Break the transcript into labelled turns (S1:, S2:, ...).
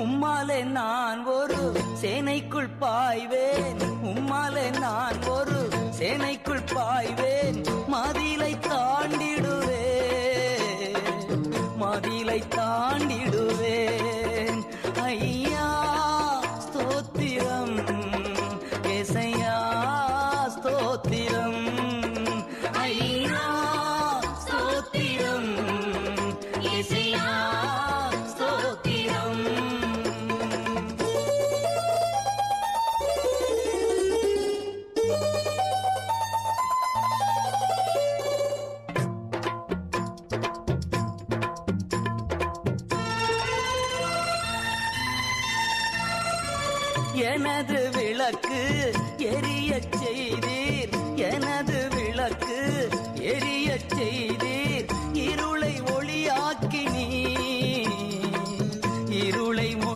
S1: உம்மாலே நான் ஒரு சேனைக்குள் பாய்வேன். உம்மாலே நான் ஒரு சேனைக்குள் பாய்வேன். மதிலை தாண்டிடுவேன். மதிலை தாண்டிடுவேன். ஐயா ஸ்தோத்திரம். ஏசையா எனது விளக்கு எரிய செய்தீர். எனது விளக்கு எரிய செய்தீர்.